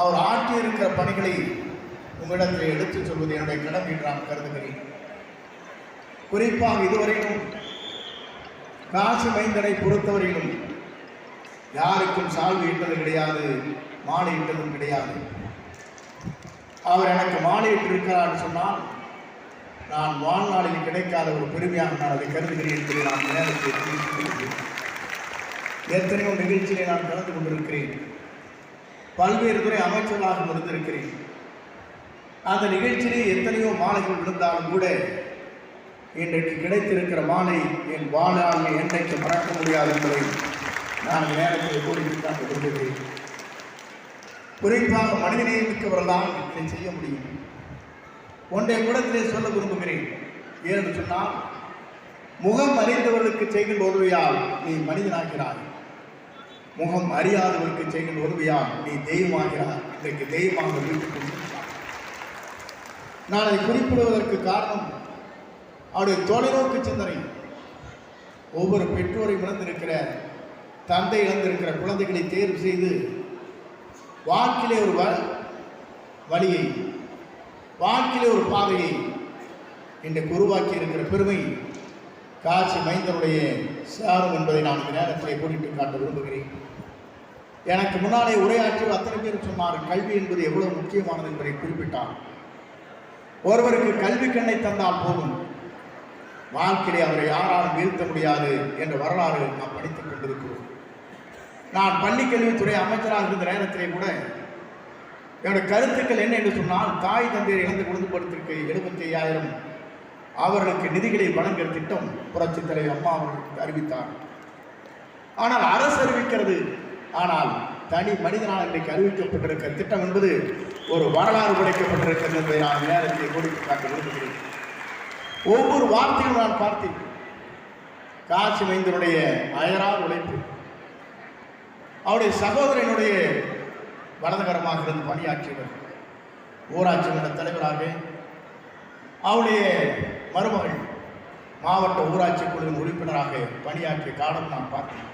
அவர் ஆற்றியிருக்கிற பணிகளை உங்களிடத்தில் எடுத்துச் சொல்வது என்னுடைய கடமை என்று நான் கருதுகிறேன். குறிப்பாக இதுவரையிலும் காசி மைந்தனை பொறுத்தவரையிலும் யாருக்கும் சால்வு இட்டது கிடையாது மாலை இட்டதும் கிடையாது. அவர் எனக்கு மாலை இட்டிருக்கிறார் சொன்னால் நான் வாழ்நாளில் கிடைக்காத ஒரு பெருமையாக நான் அதை கருதுகிறேன் என்பதை நான் நேரத்தை எத்தனையோ நிகழ்ச்சியை நான் கலந்து கொண்டிருக்கிறேன். பல்வேறு துறை அமைச்சர்களாக இருந்திருக்கிறேன். அந்த நிகழ்ச்சியிலே எத்தனையோ மாலைகள் விழுந்தாலும் கூட இன்றைக்கு கிடைத்திருக்கிற மாலை என் வாழ்நாளில் என்றைக்கு மறக்க முடியாது என்பதை நான் நேரத்தில் கூறிவிட்டாக விரும்புகிறேன் குறிப்பாக மனிதநேயம் மிக்கவர்கள்தான் இதை செய்ய முடியும். ஒன்றை கூடத்திலே சொல்ல விரும்புகிறேன். ஏன்னு சொன்னால் முகம் அறிந்தவர்களுக்கு செய்கின்ற உதவியால் நீ மனிதனாகிறாய். முகம் அறியாதவருக்கு செய்கின்ற உதவியால் நீ தெய்வமாகிறார் இன்றைக்கு தெய்வமாக வீட்டுக் நான் அதை குறிப்பிடுவதற்கு காரணம் அவருடைய தொலைநோக்கு சிந்தனை. ஒவ்வொரு பெற்றோரை இழந்திருக்கிற தந்தை இழந்திருக்கிற குழந்தைகளை தேர்வு செய்து வாழ்க்கையிலே ஒரு வழியை வாழ்க்கையிலே ஒரு பாதையை இன்றைக்கு உருவாக்கி இருக்கிற பெருமை காட்சி மைந்தனுடைய சாரம் என்பதை நான் இந்த நேரத்தில் கூட்டிட்டு காட்ட விரும்புகிறேன். எனக்கு முன்னாலே உரையாற்றி அத்தனை பேர் சொன்னார் கல்வி என்பது எவ்வளவு முக்கியமானது என்பதை குறிப்பிட்டார். ஒருவருக்கு கல்வி கண்ணை தந்தால் போதும். வாழ்க்கையிலே அவரை யாராலும் வீழ்த்த முடியாது என்ற வரலாறு நாம் படித்துக் கொண்டிருக்கிறோம். நான் பள்ளிக்கல்வித்துறை அமைச்சராக இருந்த நேரத்திலே கூட என்னுடைய கருத்துக்கள் என்ன என்று சொன்னால் தாய் தந்தையை இழந்து கொடுத்து குடும்பத்திற்கு எழுபத்தி ஐயாயிரம் அவர்களுக்கு நிதிகளை வழங்குகிற திட்டம் புரட்சித் தலைவர் அம்மா அவர்களுக்கு அறிவித்தார். ஆனால் அரசு அறிவிக்கிறது. ஆனால் தனி மனிதனால் இன்றைக்கு அறிவிக்கப்பட்டிருக்கிற திட்டம் என்பது ஒரு வரலாறு உடைக்கப்பட்டிருக்கிறது என்பதை நான் நேரத்தை கொடுத்து காட்ட விரும்புகிறேன். ஒவ்வொரு வார்த்தையும் நான் பார்த்தேன். காட்சி மைந்தனுடைய அயரா உழைப்பு அவருடைய சகோதரனுடைய வலதுகரமாக இருந்து பணியாற்றியவர். ஊராட்சி மன்ற தலைவராக அவருடைய மருமகள் மாவட்ட ஊராட்சி குழுவின் உறுப்பினராக பணியாற்றிய காலம் நான் பார்த்தேன்.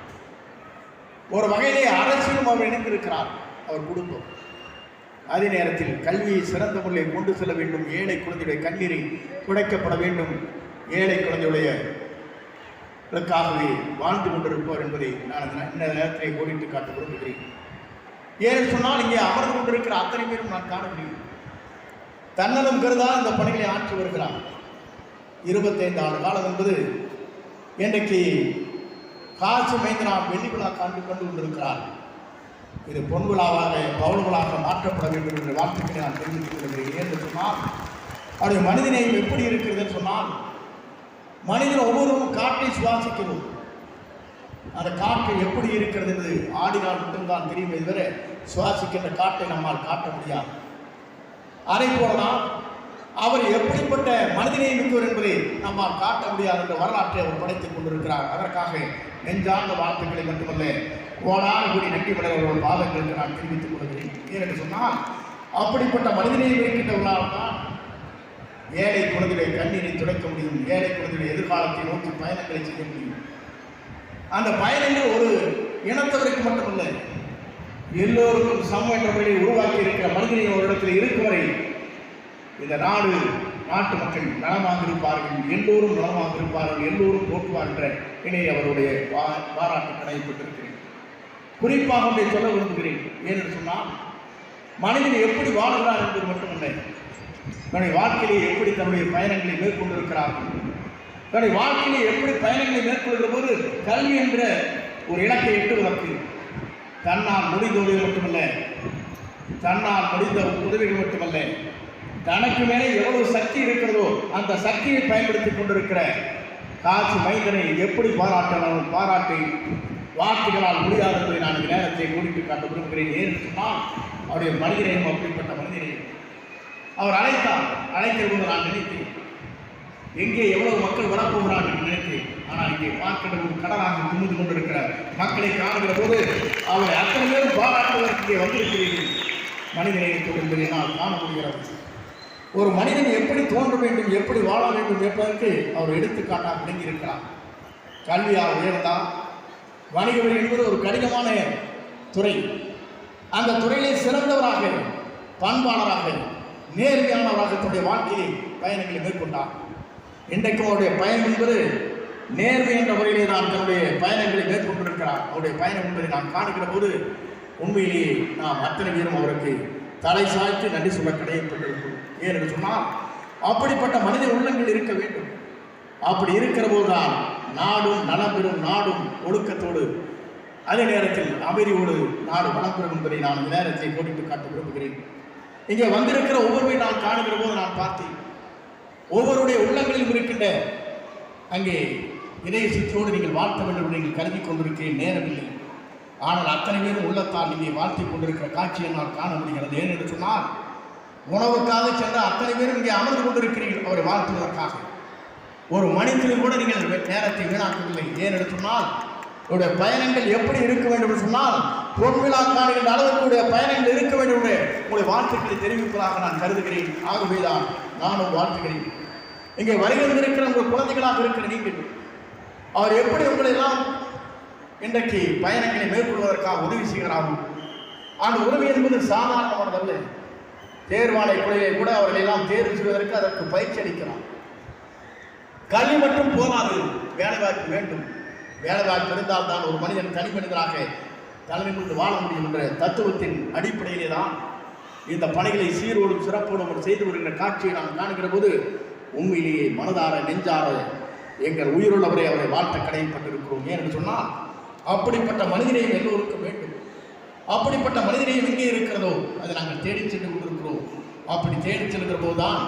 ஒரு வகையிலே அரசியலும் அவர் இணைந்திருக்கிறார் அவர் குடும்பம். அதே நேரத்தில் கல்வியை சிறந்த முறையில் கொண்டு செல்ல வேண்டும். ஏழை குழந்தையுடைய கண்ணீரை துடைக்கப்பட வேண்டும். ஏழை குழந்தையுடைய ளுக்காகவே வாழ்ந்து கொண்டிருப்பவர் என்பதை நான் இந்த நேரத்தை நேரத்திலே கோடிட்டு காட்ட விரும்புகிறேன் ஏன்னு சொன்னால் இங்கே அமர்ந்து கொண்டிருக்கிற அத்தனை பேரும் நான் காண முடியும் தன்னலம் கருதா இந்த பணிகளை ஆற்றி வருகிறார். இருபத்தைந்து ஆண்டு காலம் என்பது இன்றைக்கு காசு மைந்தனார் வெள்ளி விழா காண்டு கொண்டு கொண்டிருக்கிறார் இது பொன் விழாவாக பவுல் விழாவாக மாற்றப்பட வேண்டும் என்ற வார்த்தைகளை நான் தெரிவித்துக் கொள்கிறேன் என்று சொன்னால் அவருடைய மனிதநேயம் எப்படி இருக்கிறதுன்னு சொன்னால் மனிதன் ஒவ்வொருவரும் காற்றை சுவாசிக்கிறோம். அந்த காற்று எப்படி இருக்கிறது என்று ஆடினால் மட்டும்தான் தெரியுமே. இதுவரை சுவாசிக்கின்ற காற்றை நம்மால் காட்ட முடியாது. அதை போலதான் அவர் எப்படிப்பட்ட மனிதனை மிக்கவர் என்பதை நம்மால் காட்ட முடியாது என்ற வரலாற்றை அவர் படைத்துக் கொண்டிருக்கிறார். அதற்காக நெஞ்சார்ந்த வாழ்த்துக்களை மட்டுமல்ல கோடான கூடி நன்றி விடவர்கள் பாதங்களுக்கு நான் தெரிவித்துக் கொள்கிறேன். ஏனென்று சொன்னால் அப்படிப்பட்ட மனிதனை இருக்கின்றவர்களால் தான் ஏழை குழந்தைகளை கண்ணீரை துடைக்க முடியும் ஏழை குழந்தைகளை எதிர்காலத்தை நோக்கி பயணங்களை செய்ய முடியும். அந்த பயணங்கள் ஒரு இனத்தவருக்கு மட்டுமல்ல எல்லோருக்கும் சமம் என்ற முறையில் உருவாக்கி இருக்கிற மனிதனை ஒரு இடத்தில் இருக்கும் வரை இந்த நாடு நாட்டு மக்கள் நலமாக இருப்பார்கள் எல்லோரும் நலமாக இருப்பார்கள் எல்லோரும் போற்றுவார் என்ற இணை அவருடைய பா- பாராட்டு கடையப்பட்டிருக்கிறேன். குறிப்பாக ஒன்றை சொல்ல விரும்புகிறேன். ஏனென்று சொன்னால் மனிதன் எப்படி வாழ்கிறார் என்பது மட்டுமல்ல தன்னுடைய வாழ்க்கையிலே எப்படி தன்னுடைய பயணங்களை மேற்கொண்டிருக்கிறார்கள் தன்னுடைய வாழ்க்கையிலே எப்படி பயணங்களை மேற்கொள்கிற போது கல்வி என்ற ஒரு இலக்கை எட்டுவதற்கு தன்னால் முடிந்த உதவி மட்டுமல்ல தன்னால் முடிந்த உதவிகள் மட்டுமல்ல தனக்கு மேலே எவ்வளவு சக்தி இருக்கிறதோ அந்த சக்தியை பயன்படுத்திக் கொண்டிருக்கிற காசு மைந்தனை எப்படி பாராட்டணும் பாராட்டி வார்த்தைகளால் முடியாது என்பதை நான் இந்த நேரத்தை கூட்டிட்டு காட்ட விரும்புகிறேன். ஏன்னு சொன்னால் அவருடைய மனிதனையும் அப்படிப்பட்ட மனிதனையும் அவர் அழைத்தார். அழைக்கிற போது நான் நினைத்தேன் எங்கே எவ்வளவு மக்கள் வரப்போகிறார் என்று நினைத்தேன். ஆனால் இங்கே பார்க்கிற ஒரு கடலாக குமிந்து கொண்டிருக்கிறார். மக்களை காணுகிற போது அவரை அத்தனை பேரும் பாராட்டுவதற்கு இங்கே வந்திருக்கிறீர்கள். மனிதநேயத்தோடு என்பதை நான் காண முடிகிறது. ஒரு மனிதன் எப்படி தோன்ற வேண்டும் எப்படி வாழ வேண்டும் என்பதற்கு அவர் எடுத்துக்காட்டாக விளங்கியிருக்கிறார். கல்வியாக உயர்ந்தால் வணிக என்பது ஒரு கடினமான துறை. அந்த துறையிலே சிறந்தவராக பண்பாளராக நேர்மையானவராக தன்னுடைய வாழ்க்கையை பயணங்களை மேற்கொண்டார். இன்றைக்கும் அவருடைய பயணம் என்பது நேர்மை என்ற முறையிலே நான் தன்னுடைய பயணங்களை மேற்கொண்டிருக்கிறார். அவருடைய பயணம் என்பதை நான் காணுகிற போது உண்மையிலேயே நாம் அத்தனை பேரும் அவருக்கு தலை சாய்த்து நன்றி சொல்ல கடையப்பட்டிருக்கும் ஏன் என்று சொன்னால் அப்படிப்பட்ட மனித உள்ளங்கள் இருக்க வேண்டும். அப்படி இருக்கிற போதுதான் நாடும் நலம் பெறும் நாடும் ஒழுக்கத்தோடு அதே நேரத்தில் அமைதியோடு நாடு வளம் பெறும் என்பதை நான் இந்த நேரத்தை கோடிட்டு காட்ட விரும்புகிறேன். இங்கே வந்திருக்கிற ஒவ்வொருவரையும் நான் காணுகிற போது நான் பார்த்தேன். ஒவ்வொருடைய உள்ளங்களிலும் இருக்கின்ற அங்கே இணைய சுற்றோடு நீங்கள் வாழ்த்த வேண்டும் என்று நீங்கள் கருதி கொண்டிருக்கிறேன். நேரமில்லை. ஆனால் அத்தனை பேரும் உள்ளத்தால் நீங்கள் வாழ்த்தி கொண்டிருக்கிற காட்சியை நான் காண முடிகிறது. ஏன் என்று சொன்னால் உணவுக்காக சென்ற அத்தனை பேரும் இங்கே அமர்ந்து கொண்டிருக்கிறீர்கள். அவரை வாழ்த்துவதற்காக. ஒரு மனிதனில் கூட நீங்கள் நேரத்தை வீணாக்கவில்லை. ஏன் சொன்னால் உடைய பயணங்கள் எப்படி இருக்க வேண்டும் என்று சொன்னால் பொன்விழா காணுகின்ற அளவுக்குடைய பயணங்கள் இருக்க வேண்டும் என்று உங்களுடைய வாழ்த்துக்களை தெரிவிப்பதாக நான் கருதுகிறேன். ஆகவேதான் நானும் வாழ்த்துகிறேன். இங்கே வருகின்றிருக்கிற உங்கள் குழந்தைகளாக இருக்கிற நீங்கள் அவர் எப்படி உங்களை எல்லாம் இன்றைக்கு பயணங்களை மேற்கொள்வதற்காக உதவி செய்கிறார்கள். அந்த உதவி என்பது சாதாரணமானதல்ல. தேர்வாணை குழுவை கூட அவர்களை எல்லாம் தேர்வு செய்வதற்கு அதற்கு பயிற்சி அளிக்கிறார் கல்வி மட்டும் போதாது வேலைவாய்ப்பு வேண்டும். வேலைவாய்ப்பு இருந்தால் தான் ஒரு மனிதன் தனி மனிதனாக தலைமை கொண்டு வாழ முடியும் என்ற தத்துவத்தின் அடிப்படையிலே தான் இந்த பணிகளை சீரோடும் சிறப்போடும் அவர் செய்து வருகின்ற காட்சியை நாம் காணுகிற போது உண்மையிலேயே மனதார நெஞ்சார எங்கள் உயிருள்ளவரை அவரை வாழ்த்த கடையப்பட்டிருக்கிறோம். ஏன் என்று சொன்னால் அப்படிப்பட்ட மனிதனையும் எல்லோருக்கும் வேண்டும். அப்படிப்பட்ட மனிதனையும் எங்கே இருக்கிறதோ அதை நாங்கள் தேடி சென்று கொண்டிருக்கிறோம். அப்படி தேடி செல்கிற போதுதான்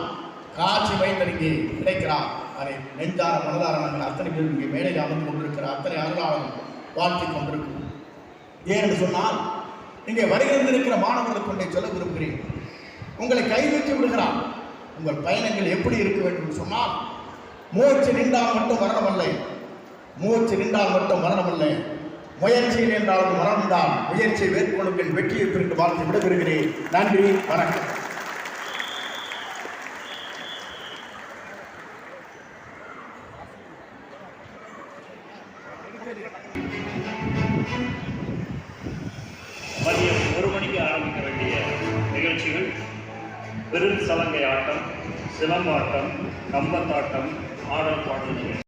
காட்சி மைந்தர் இங்கே கிடைக்கிறார். அதை நெஞ்சார மனதார நாங்கள் அத்தனை பேரும் இங்கே மேடையில் அமர்ந்து கொண்டிருக்கிற அத்தனை அருளாளர்கள் வாழ்த்தி கொண்டிருக்கிறோம். ஏன்னு சொன்னால் இங்கே வருகிறந்திருக்கிற மாணவர்களுக்கு ஒன்றை சொல்ல விரும்புகிறேன். உங்களை கைவிட்டு விடுகிறார். உங்கள் பயணங்கள் எப்படி இருக்க வேண்டும் சொன்னால் மூச்சு நின்றால் மட்டும் மரணமல்ல மூச்சு நின்றால் மட்டும் மரணமல்ல முயற்சியில் என்றாலும் மரணம்தான் முயற்சியை மேற்கொள்ளுங்கள் வெற்றியை பெற்று வாழ்த்து விடுகிறேன் நன்றி வணக்கம். மதியம் ஒரு மணிக்கு ஆரம்பிக்க வேண்டிய நிகழ்ச்சிகள். விருது சலங்கை ஆட்டம் சிலம்பாட்டம் கம்பத்தாட்டம் ஆடல் பாடல்